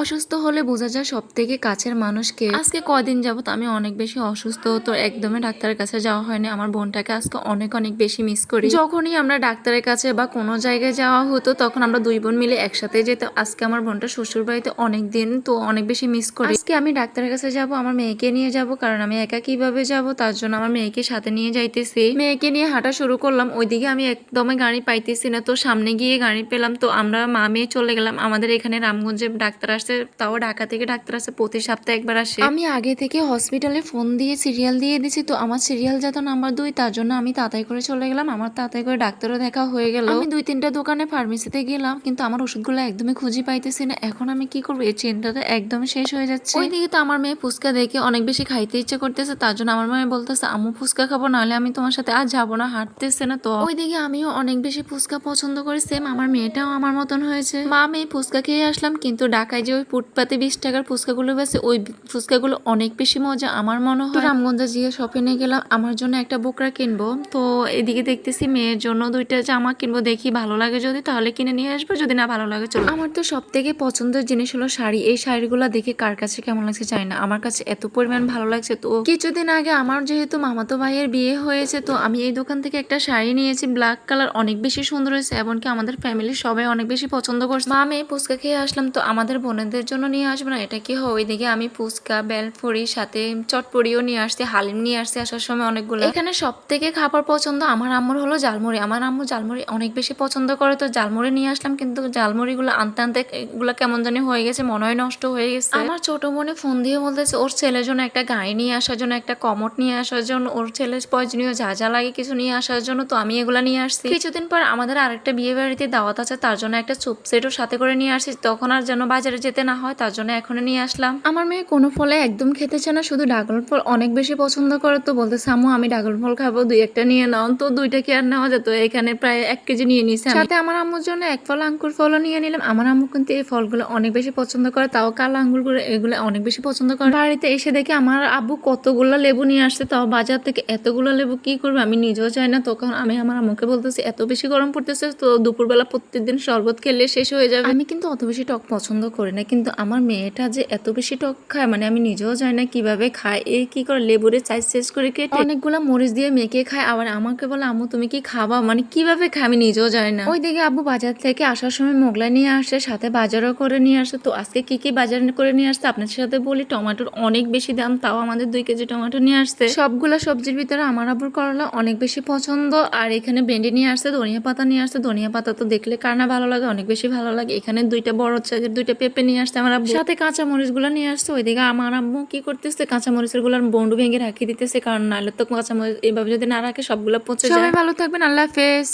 অসুস্থ হলে বোঝা যায় সব থেকে কাছের মানুষকে। আজকে কয়দিন যাবত আমি অনেক বেশি অসুস্থ, তো একদমই ডাক্তারের কাছে যাওয়া হয়নি। আমার বোনটাকে আজকে অনেক অনেক বেশি মিস করি। যখনই আমরা ডাক্তারের কাছে বা কোনো জায়গায় যাওয়া হতো, তখন আমরা দুই বোন মিলে একসাথে যেতাম আজকে আমার বোনটা শ্বশুর বাড়িতে অনেক দিন তো অনেক বেশি মিস করি। আজকে আমি ডাক্তারের কাছে যাব, আমার মেয়েকে নিয়ে যাব, কারণ আমি একা কীভাবে যাব? তার জন্য আমার মেয়েকে সাথে নিয়ে যাইতেছি। মেয়েকে নিয়ে হাঁটা শুরু করলাম, ওইদিকে আমি একদমই গাড়ি পাইতেছি না, তো সামনে গিয়ে গাড়ি পেলাম, তো আমরা মা মেয়ে চলে গেলাম। আমাদের এখানে রামগঞ্জে ডাক্তার আসছে তাও ঢাকা থেকে ডাক্তার আসে প্রতি সপ্তাহে একবার আসে। আমি আগে থেকে হসপিটালে ফোন দিয়ে সিরিয়াল দিয়ে দিছি তো আমার সিরিয়াল যত নাম্বার দুই তার জন্য আমি তাড়াতাড়ি করে চলে গেলাম। আমার তাড়াতাড়ি করে ডাক্তারও দেখা হয়ে গেল। আমি দুই তিনটা দোকানে ফার্মেসিতে গেলাম কিন্তু আমার ওষুধগুলো একদমই খুঁজে পাইতেছি না। এখন আমি কি করব? এই চিন্তাটা একদমই শেষ হয়ে যাচ্ছে। ওইদিকে তো আমার মেয়ে ফুচকা দেখে অনেক বেশি খাইতে ইচ্ছে করতেছে তার জন্য আমার মেয়ে বলতেছে আম্মু ফুচকা খাব নাহলে আমি তোমার সাথে আর যাব না। হাঁটতেছে না তো। ওইদিকে আমিও অনেক বেশি ফুচকা পছন্দ করি সেম আমার মেয়েটাও আমার মতন হয়েছে। মা মেয়ে ফুচকা খেয়ে আসলাম কিন্তু ঢাকায় যে ওই ফুটপাতে বিশ টাকার ফুচকাগুলো বেছে ওই ফুচকাগুলো অনেক বেশি মজা আমার মনে হয়। রামগঞ্জে গিয়ে শপিংয়ে গেলাম আমার জন্য একটা বোকরা কিনবো। তো এদিকে দেখতেছি মেয়ের জন্য দুইটা জামা কিনবো দেখি ভালো লাগে যদি তাহলে কিনে নিয়ে আসব যদি না ভালো লাগে চলো। আমার তো সব থেকে পছন্দের জিনিস হলো শাড়ি এই শাড়িগুলো দেখে কার কাছে কেমন লাগছে চাই না আমার কাছে এত পরিমাণ ভালো লাগছে। তো কিছুদিন আগে আমার যেহেতু মামাতো ভাইয়ের বিয়ে হয়েছে তো আমি এই দোকান থেকে একটা শাড়ি নিয়েছি ব্ল্যাক কালার অনেক বেশি সুন্দর হয়েছে এমনকি আমাদের ফ্যামিলির সবাই অনেক বেশি পছন্দ করছে। মা আমি ফুচকা খেয়ে আসলাম তো আমাদের বোনেদের জন্য নিয়ে আসব না এটা কি হয় ওইদিকে আমি ফুচকা বেলফুরি সাথে চটপড়িও নিয়ে আসছি হালিম নিয়ে আসছি আসার সময় অনেকগুলো। এখানে সব থেকে খাবার পছন্দ আমার আম্মুর হলো জালমুড়ি আমার আম্মু জালমুড়ি অনেক বেশি পছন্দ করে তো জালমুড়ি নিয়ে আসলাম কিন্তু জালমুড়িগুলো আনতে আনতে এগুলো কেমন জানি হয়ে গেছে মনে হয় নষ্ট হয়ে গেছে। আমার ছোট বোনে ফোন দিয়ে বলতেছে ওর ছেলের জন্য একটা গাড়ি নিয়ে আসার জন্য একটা কমট নিয়ে আসার জন্য ওর ছেলের প্রয়োজনীয় যা যা লাগে কিছু নিয়ে আসার জন্য তো আমি এগুলা নিয়ে আসছি। কিছুদিন পর আমাদের আরেকটা বিয়ে বাড়িতে দাওয়াত আছে তার জন্য একটা চুপ সেটও সাথে করে নিয়ে আসছি তখন আর যেন বাজারে যেতে না হয় তার জন্য এখন নিয়ে আসলাম। আমার মেয়ে কোনো ফলে একদম খেতে চায় না শুধু ডাগল ফল অনেক বেশি পছন্দ করে তো বলতে সামু আমি ডাগল ফল খাব দুই একটা নিয়ে নাও। তো দুইটা কি আর নেওয়া যেত? এখানে প্রায় এক কেজি নিয়ে নিয়েছি আমি। সাথে আমার আম্মুর জন্য এক ফল আঙ্কুর ফলও নিয়ে নিলাম। আমার আম্মু কিন্তু এই ফলগুলো অনেক বেশি পছন্দ করে তাও কালো আঙ্গুরগুলো এগুলো অনেক বেশি পছন্দ করে। বাড়িতে এসে দেখে আমার আব্বু কতগুলো লেবু নিয়ে আসছে তাও বাজার থেকে এতগুলো লেবু কি করবে আমি নিজেও চাই না। তখন আমি আমার আম্মুকে বলতেছি এত বেশি গরম পড়তেছে তো দুপুরবেলা প্রত্যেকদিন শরবত খেলে শেষ হয়ে যাবে। আমি কিন্তু অত বেশি টক পছন্দ করি না কিন্তু আমার মেয়েটা যে এত বেশি টক খায় মানে আমি নিজেও জানি না কীভাবে খায়। এ কি করে লেবুরে চাইজ শেষ করে কেটে? অনেকগুলো মরিচ দিয়ে মেখে খায় আবার আমাকে বলে আম্মু তুমি কি খাবা? মানে কীভাবে খায় আমি নিজেও জানি না। ওইদিকে আব্বু বাজার থেকে আসার সময় মোগলাই নিয়ে আসছে সাথে বাজারও করে নিয়ে আসছে তো আজকে কি কি বাজার করে নিয়ে আসছে আপনার সাথে বলি টমেটোর অনেক বেশি দাম তাও আমাদের দুই কেজি টমেটো নিয়ে আসছে। সবগুলো সবজির ভিতরে আমার আব্বুর করলা অনেক বেশি পছন্দ আর এখানে ভেন্ডি নিয়ে আসছে ধনিয়া পাতা নিয়ে আসছে। ধনিয়া পাতা তো দেখলে কার না ভালো লাগে অনেক বেশি ভালো লাগে। এখানে দুইটা বড় সাইজের দুইটা পেঁপে নিয়ে আসতে আমার আব্বু। সাথে কাঁচা মরিচগুলো নিয়ে আসতো ওইদিকে আমার আম্মু কি করতেছে কাঁচা মরিচেরগুলো বন্ডু ভেঙে রাখিয়ে দিতেছে কারণ নাহলে তো কাঁচা মরিচ এভাবে যদি না রাখে সবগুলো পচে যায়। ভালো থাকবেন আল্লাহ হাফেজ।